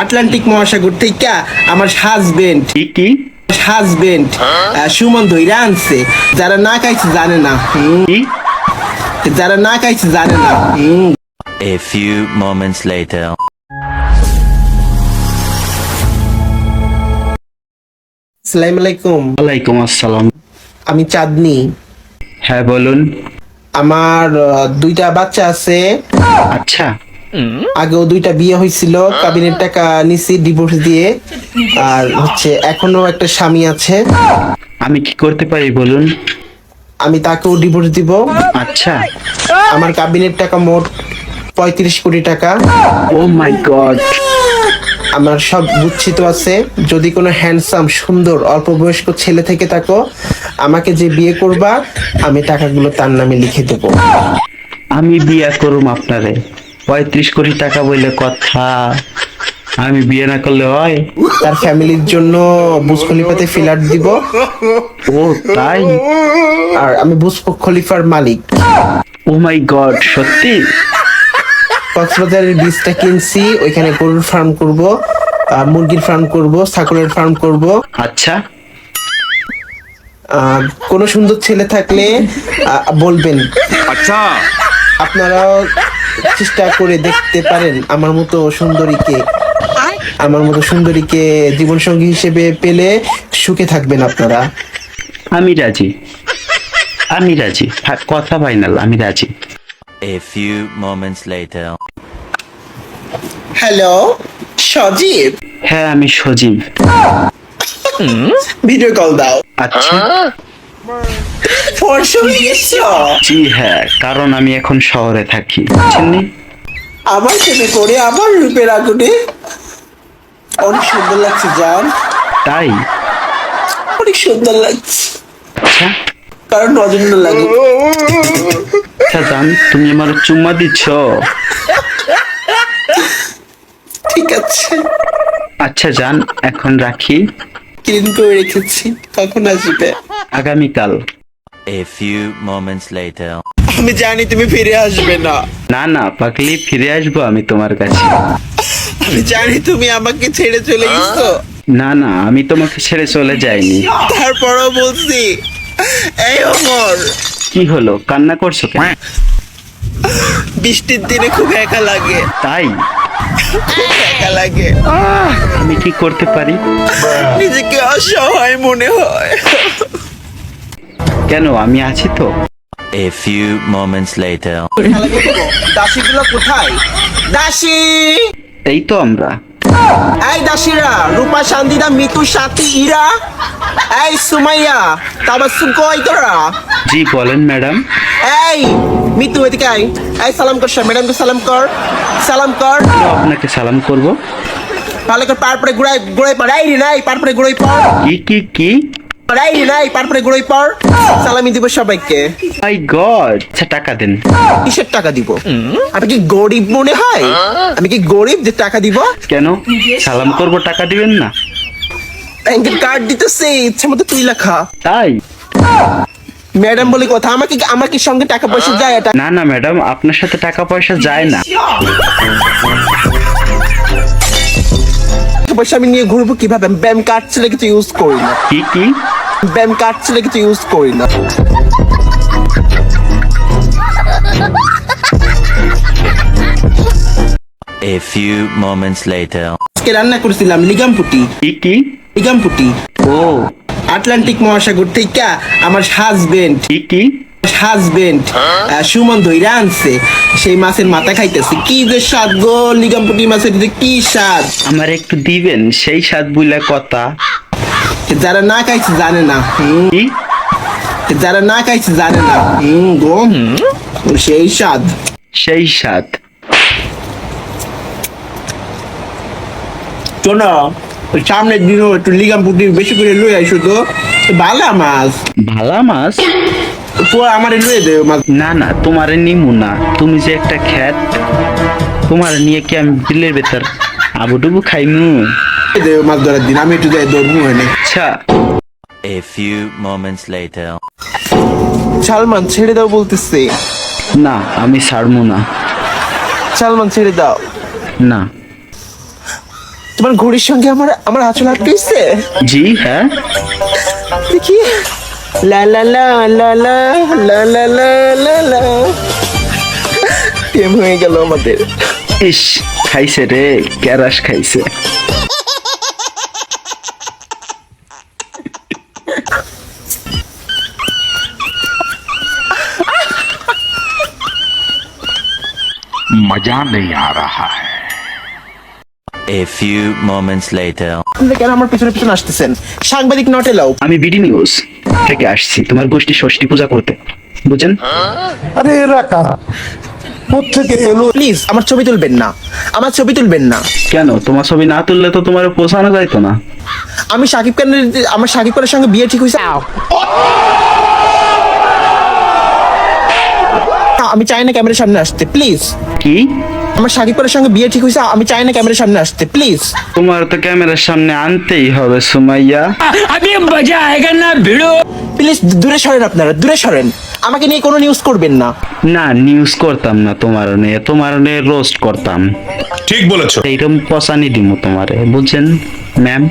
Atlantic মহাসাগর থেকে আমার হাজবেন্ড কি কি? হাজবেন্ড সুমন ধৈরা আনছে। যারা না খাইছে জানে না। যারা না খাইছে জানে না। A few moments later. আসসালামু আলাইকুম। ওয়ালাইকুম আসসালাম। আমি চাঁদনি। হ্যাঁ বলুন। আমার দুইটা বাচ্চা আছে। আচ্ছা। আগেও দুইটা বিয়ে হয়েছিল কাবিনের টাকা নিছি ডিভোর্স দিয়ে। আর হচ্ছে এখনও একটা স্বামী আছে। আমি কি করতে পারি বলুন? আমি তাকেও ডিভোর্স দিব। আচ্ছা। আমার কাবিনের টাকা মোট পঁয়ত্রিশ কোটি টাকা। ও মাই গড আমার সব গুচ্ছিত আছে। যদি কোনো হ্যান্ডসাম সুন্দর অল্প বয়স্ক ছেলে থেকে থাকো আমাকে যে বিয়ে করবা আমি টাকাগুলো তার নামে লিখে দেবো। আমি বিয়ে করুম আপনারে। পঁয়ত্রিশ কোটি টাকা বললে কথা। আমি বিয়ে না করলে হয়। তার ফ্যামিলির জন্য বুজ খলিফাতে ফিলার দিব। ও তাই? আর আমি বুজ খলিফার মালিক। ও মাই গড সত্যি? কক্সবাজারের বীজটা কিনছি ওইখানে গরুর ফার্ম করব মুরগির ফার্ম করব ছাগলের ফার্ম করব। আচ্ছা। আহ, কোনো সুন্দর ছেলে থাকলে আহ, বলবেন। আচ্ছা। আপনারাও চেষ্টা করে দেখতে পারেন আমার মতো সুন্দরীকে। আমার মতো সুন্দরীকে জীবনসঙ্গী হিসেবে পেলে সুখে থাকবেন আপনারা। আমি রাজি। আমি রাজি। কথা ফাইনাল আমি রাজি। A few moments later. Hello Sajib? হ্যাঁ আমি সজীব। ভিডিও কল দাও। আচ্ছা। গেছো? জি হ্যাঁ কারণ আমি এখন শহরে থাকি বুঝছেননি প্রেমে করে আমার রূপের আগুনে? অনেক সুন্দর লাগছে জান। তাই? অনেক সুন্দর লাগছে। আচ্ছা। কারণ লাগে। আচ্ছা জান তুমি আমার চুম্মা দিচ্ছ? ঠিক আছে। আচ্ছা জান এখন রাখি। করে রেখেছি কখন আসবে। আগামীকাল। A few moments later. আমি জানি তুমি ফিরে আসবে না। না না পাকলি ফিরে আসব আমি তোমার কাছে। আমি জানি তুমি আমাকে ছেড়ে চলে গেছো। না না আমি তোমাকে ছেড়ে চলে যাইনি। তারপরও বলছি এই অমর কি হলো? কান্না করছ কেন? বৃষ্টির দিনে খুব একা লাগে। তাই? খুব একা লাগে। আমি কি করতে পারি? নিজেকে অসহায় মনে হয়। কেন? আমি আছি তো। A few moments later. দাসীগুলো কোথায়? দাসী! এই তো আমরা। এই দাসীরা রূপা শান্তিদা মিতু সাথী ইরা। এই সুমাইয়া তাবাসুম কই তোরা? জি বলেন ম্যাডাম। এই মিতু এদিকে আই এই সালাম কর ম্যাডামকে সালাম কর। সালাম কর। আপনাকে সালাম করব। তাহলে করে পার পরে ঘুরাই ঘুরাই পর। এই রে নাই পার পরে ঘুরাই পর। কি কি কি? এই রে নাই পার পরে ঘুরাই সালামি দিব সবাইকে। মাই গড আচ্ছা টাকা দেন। কিসের টাকা দিব? আমি কি গরিব মনে হয়? আমি কি গরিব যে টাকা দিব? কেন? সালাম করব টাকা দিবেন না? ব্যাংকের কার্ড দিতেছে ইচ্ছে মতো তুই লেখা। তাই? ম্যাডাম বলে কথা আমাকে আমাকে সঙ্গে টাকা পয়সা যায়? এটা না না ম্যাডাম আপনার সাথে টাকা পয়সা যায় না। টাকা পয়সা আমি নিয়ে ঘুরবো কীভাবে? ব্যাম কার্ড ছেলে কিছু ইউজ করি না। কি কি? ব্যাম ছেলে কিছু ইউজ করি না। A few moments later. আজকে রান্না করেছিলাম লিগামপুটি কি লিগামপুটি ও। আটলান্টিক মহাসাগর থেকে আমার হাজবেন্ড কি হাজবেন্ড সুমন ধৈরা আনছে। সেই মাছের মাথা খাইতেছে। কি যে স্বাদ গো লিগামপুটি মাছের যে কি স্বাদ? আমার একটু দিবেন সেই স্বাদ বুইলা কথা। যারা না খাইছে জানে না। হুম, কি যারা না খাইছে জানে না। হুম গো। সেই স্বাদ। সেই স্বাদ। শোনো ওই সামনের দিনও একটু লিগামপুটি বেশি করে লই আইসো তো। ভালা মাছ। ভালা মাছ? তো আমার লয়ে দেবে মাছ। না না তোমারে নিমু না। তুমি যে একটা খ্যাত তোমার নিয়ে কি আমি বিলের ভেতর আবুডুবু খাইমু? মাছ ধরার দিন আমি একটু যাই দৌড়বো এনে আচ্ছা। A few moments later. Salman ছেড়ে দাও বলতেছে। না আমি ছাড়মু না। সালমান ছেড়ে দাও। না। তোমার ঘড়ির সঙ্গে আমার আমার আঁচল আটকেছে? জি হ্যাঁ। দেখি। লা লা লা লা লা লা লা লা লা লা। প্রেম হয়ে গেল আমাদের। ইস খাইছে রে ক্যারাস খাইছে। मजा नहीं आ रहा है A few moments later. আপনি কেন আমার পিছনে পিছনে আসতেছেন সাংবাদিক নট এলাও আমি বিডি নিউজ থেকে আসছি তোমার গোষ্ঠী ষষ্ঠী পূজা করতে বুঝেন আরে এরা কারা কোথেকে এলো প্লিজ আমার ছবি তুলবেন না আমার ছবি তুলবেন না কেন তোমার ছবি না তুললে তো তোমার পোষানো যাইতো না আমি সাকিব খানের আমার সাকিব খানের সঙ্গে বিয়ে ঠিক হয়েছে আমি চাই না ক্যামেরার সামনে আসতে প্লিজ কি? আমার সাকিব খানের সঙ্গে বিয়ে ঠিক হয়েছে আমি চাই না ক্যামেরার সামনে আসতে প্লিজ তোমার তো ক্যামেরার সামনে আনতেই হবে সুমাইয়া। আমি মজা আয়েগা না ভিড়ো। প্লিজ দূরে সরেন আপনারা দূরে সরেন। আমাকে নিয়ে কোনো নিউজ করবেন না। না নিউজ করতাম না তোমার নিয়ে তোমার নিয়ে রোস্ট করতাম। ঠিক বলেছ। এইরকম পসানি দিমু তোমারে বুঝছেন ম্যাম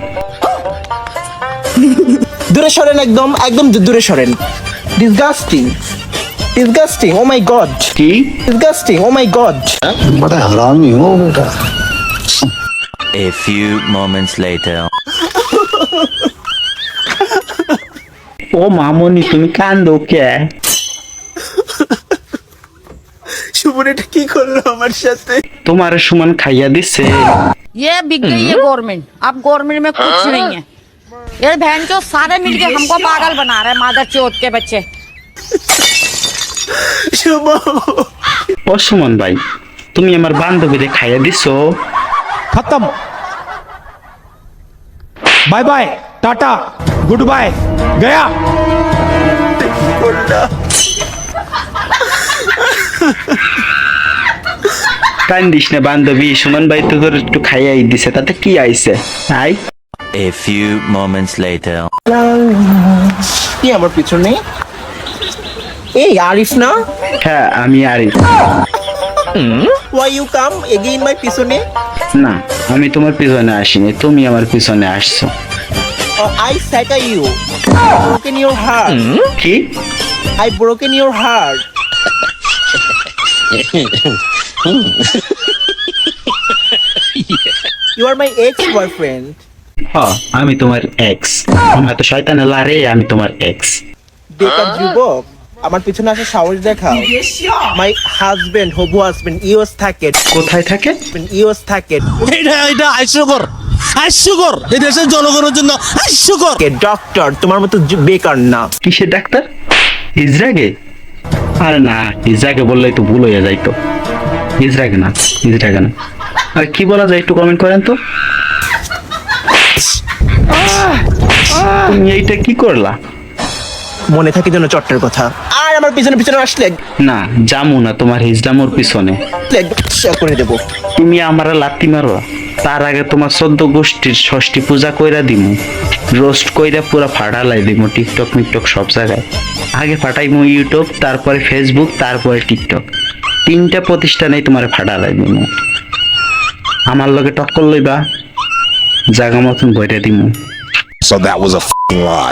দূরে সরেন একদম একদম দূরে সরেন। ডিসগাস্টিং ডিসগাস্টিং ও মাই গড কি ডিসগাস্টিং ও মাই গড बड़ा हरामी हो बेटा A few moments later. ও মামনি তুমি কান্দো কে শুভন এটা কি করলো আমার সাথে তোমার সমান খাইয়া দিছে ये बिक गई है गवर्नमेंट अब गवर्नमेंट में कुछ नहीं है ये बहन चो सारे मिलके हमको पागल बना रहे हैं मादर चौथ के बच्चे শুভ। ও সুমন ভাই তুমি আমার বান্ধবীরে খাইয়া দিছো। খতম। Bye bye tata good bye Gaya কান্দিস না বান্ধবী সুমন ভাই তো তোর একটু খাইয়াই দিছে তাতে কি আইছে তাই A few moments later. কি আমার পিছনে? এই আরিফ না? হ্যাঁ আমি আরি why you come again my পিছনে? না আমি তোমার পিছনে আসিনি তুমি আমার পিছনে আসছো। আই স্যাটা ইউ ব্রোকেন ইউর হার্ট কি? I broken your heart you are my ex boyfriend হ আমি তোমার এক্স আমার তো শয়তানে লারে আমি তোমার এক্স বেকার যুবক আমার পিছনে আসা সাহস দেখাও। মাই হাজবেন্ড হবু হাজবেন্ড ইউএস থাকে। কোথায় থাকে? ইউএস থাকে। এটা এটা হাস্যকর এই দেশের জনগণের জন্য হাস্যকর ডক্টর তোমার মতো বেকার না। কিসের ডাক্তার? ইজরাগে আরে না ইজরাগে বললেই তো ভুল হয়ে যাইতো ইজরাগে না ইজরাগে না। আর কি বলা যায় একটু কমেন্ট করেন তো। তুমি এইটা কি করলা? মনে থাকে যেন চট্টের কথা। আর আমার পিছনে পিছনে আসলে না জামু না তোমার হিজলামোর পিছনে। করে দেবো। তুমি আমার লাত্তি মারো তার আগে তোমার চোদ্দ গোষ্ঠীর ষষ্ঠী পূজা কইরা দিমু। রোস্ট কইরা পুরা ফাটালাই দিমু টিকটক মিকটক সব জায়গায়। আগে ফাটাইমু ইউটিউব তারপরে ফেসবুক তারপরে টিকটক। তিনটা প্রতিষ্ঠানেই তোমার ফাটালাই দিমু। আমার লগে টক্কর লইবা জাগা মতন বইটা দিমু। So that was a f***ing lie.